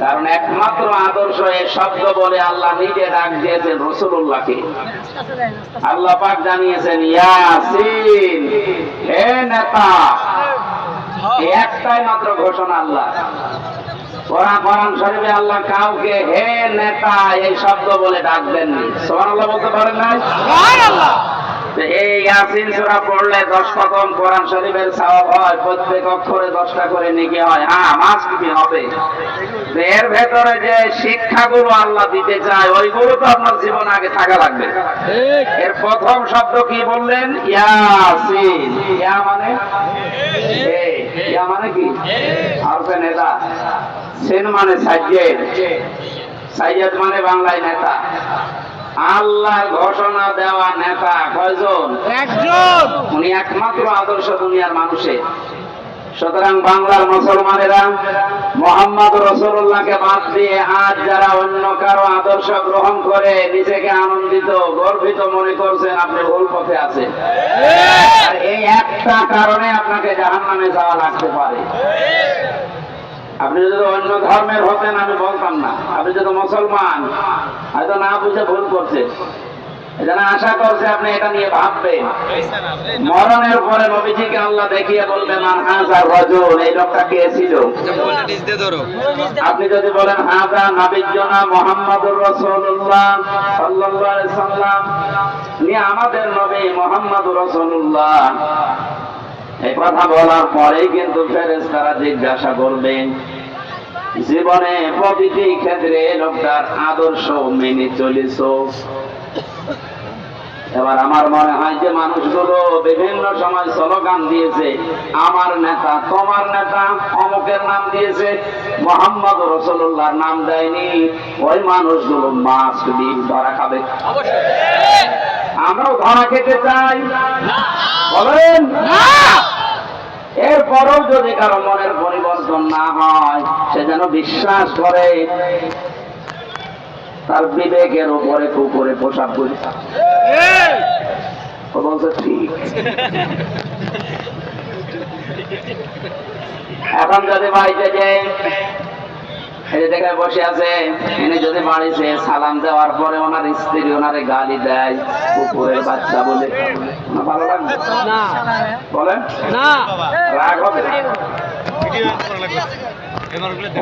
কারণ একমাত্র আদর্শ এ শব্দ বলে আল্লাহ নিজে ডাক দিয়েছেন রসুল্লাহকে আল্লাহ পাক জানিয়েছেন, ইয়াসিন, হে নেতা একটাই মাত্র ঘোষণা আল্লাহ। আল্লাহ কাউকে হে নেতা এই শব্দ বলে ডাকবেন দেননি সুবহানাল্লাহ বলতে পারেন না এই ইয়াসিন সূরা পড়লে 10 কদম কোরআন শরীফের সওয়াব হয় প্রত্যেক অক্ষরে 10টা করে নেকি হয়। হ্যাঁ মাস কি হবে? এর ভেতরে যে শিক্ষাগুলো আল্লাহ দিতে চায় ওইগুলো তো আপনার জীবন আগে থাকা লাগবে। এর প্রথম শব্দ কি বললেন? ইয়াসিন। ইয়া মানে? ইয়া মানে কি? নেতা। সেন মানে সাইয়েদ সাইয়েদ মানে বাংলায় নেতা। আল্লাহর ঘোষণা দেওয়া নেতা কয়জন? একজন। উনি একমাত্র আদর্শ দুনিয়ার মানুষের সুতরাং বাংলার মুসলমানেরা মোহাম্মদ রসুল্লাহকে বাদ দিয়ে আজ যারা অন্য কারও আদর্শ গ্রহণ করে নিজেকে আনন্দিত গর্বিত মনে করছেন আপনি ভুল পথে আছেন। আর এই একটা কারণে আপনাকে জাহান নামে যাওয়া লাগতে পারে। আপনি যদি অন্য ধর্মের হতেন আমি বলতাম না। আপনি যদি মুসলমান, হয়তো না বুঝে ভুল করছে। এজন্য আশা করছে আপনি এটা নিয়ে ভাববেন। মরণের পরে নবীজিকে আল্লাহ দেখিয়ে বলবে মান হাজার রজুল এই লোকটা কে ছিল? আপনি যদি বলেন, হাজা নাবিজ্জনা মোহাম্মদুর রাসূলুল্লাহ সাল্লাল্লাহু সাল্লাম উনি আমাদের নবী মোহাম্মদুর রাসূলুল্লাহ এই কথা বলার পরেই কিন্তু ফেরেশতারা জিজ্ঞাসা করবেন জীবনে প্রতিটি ক্ষেত্রে লোকটার আদর্শ মেনে চলেছো এবার আমার মনে হয় যে মানুষগুলো বিভিন্ন সময় স্লোগান দিয়েছে আমার নেতা তোমার নেতা অমুকের নাম দিয়েছে মোহাম্মদ রসুল্লাহর নাম দেয়নি ওই মানুষগুলো মাছ ডিম ধরা খাবে। আমরাও ধরা খেতে চাই। বলেন? এরপরেও যদি কারও মনের পরিবর্তন না হয় সে যেন বিশ্বাস করে তার বিবেকের উপরে কুকুরে পোশাক করি বলছে ঠিক। এখন যদি বাড়িতে যে এই বসে আছে। যদি বাড়িতে সালাম দেওয়ার পরে ওনার স্ত্রী ওনারে গালি দেয় কুকুরের বাচ্চা বলে। ভালো লাগবে? না। বলেন? না। রাগ হবে?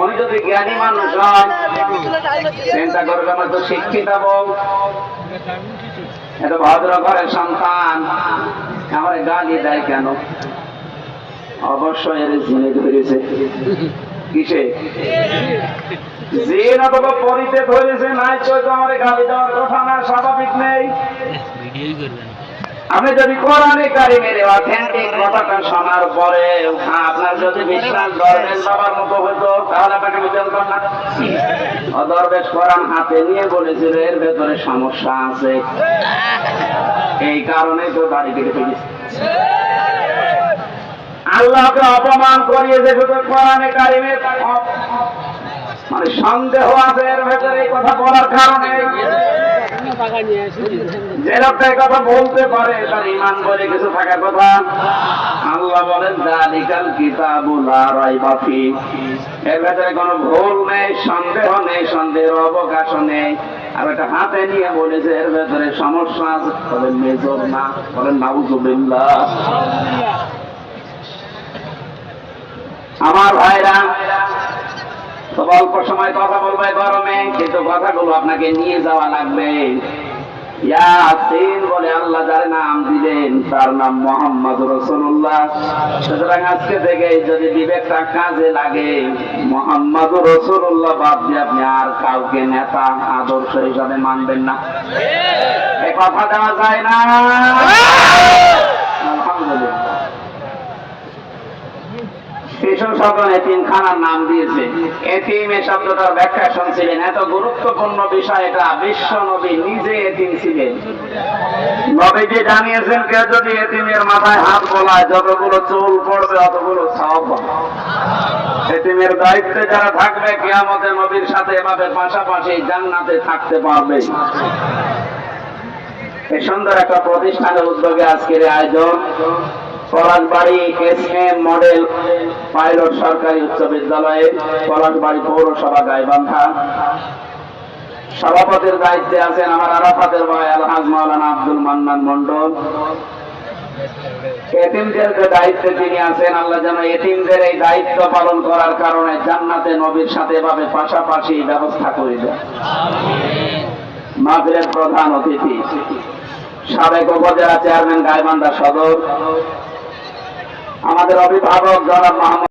উনি যদি জ্ঞানী মানুষ হয় চিন্তা করবে আমার তো শিক্ষিত বউ। এত ভদ্র ঘরের সন্তান আমার গালি দেয় কেন? অবশ্যই এর জিনে ধরেছে কিসে? জিন অথবা পরিতে ধরেছে, নাই তো আমার গালি দেওয়ার কথা না, স্বাভাবিক নেই। যদি কোরআনে কারিমের অথেন্টিক কথাটা শোনার পরে আপনার যদি বিশ্বাস দরবেশ বাবার মতো হতো, তাহলে আপনাকে আমি জানতাম না। অদরবেশ কোরআন হাতে নিয়ে বলেছিল এর ভেতরে সমস্যা আছে। এই কারণে তো বাড়ি থেকে ফিরেছে আল্লাহকে অপমান করিয়ে যে শুধু কোরআনে কারিমের অপ- মানে সন্দেহ আছে এর ভেতরে কথা বলার কারণে। যে কথা বলতে পারে, তার ইমান বলে কিছু থাকার কথা। আল্লাহ বলেন এর ভেতরে কোনো ভুল নেই, সন্দেহ নেই, সন্দেহের অবকাশ নেই। আর একটা হাতে নিয়ে বলেছে, এর ভেতরে সমস্যা আছে। মেজর না। বলেন, নাউজুবিল্লাহ। আমার ভাইরা অল্প সময় কথা বলবে গরমে, কিন্তু কথাগুলো আপনাকে নিয়ে যাওয়া লাগবে। ইয়াসিন বলে আল্লাহ যার নাম দিলেন, তার নাম মোহাম্মদ রসুল্লাহ সুতরাং আজকে থেকে যদি বিবেকটা কাজে লাগে, মোহাম্মদ রসুল্লাহ বাদ দিয়ে আপনি আর কাউকে নেতা, আদর্শ হিসাবে মানবেন না। এ কথা দেওয়া যায় না। আলহামদুলিল্লাহ। শিশু শব্দ এতিম খানার নাম দিয়েছে। এতিম এ শব্দটার ব্যাখ্যা শুনছিলেন। এত গুরুত্বপূর্ণ বিষয় এটা, বিশ্ব নবী নিজে এতিম ছিলেন। নবীজি জানিয়েছেন, কেউ যদি এতিমের মাথায় হাত বলায়, যতগুলো চুল পড়বে, অতগুলো সব এতিমের দায়িত্বে যারা থাকবে, কেয়ামতে নবীর সাথে এভাবে পাশাপাশি জান্নাতে থাকতে পারবে। সুন্দর একটা প্রতিষ্ঠানের উদ্যোগে আজকের আয়োজন। সভাপতির দায়িত্বে আছেন আমার আরাফাতের ভাই আলহাজ মাওলানা আব্দুল মান্নান মন্ডল এতিমদের যে দায়িত্বে তিনি আছেন, আল্লাহ যেন এতিমদের এই দায়িত্ব পালন করার কারণে জান্নাতে নবীর সাথে এভাবে পাশাপাশি ব্যবস্থা করে দেয় মাগরের প্রধান অতিথি, সাবেক উপজেলা চেয়ারম্যান গাইবান্ধা সদর আমাদের অভিভাবক জনাব মাহমুদ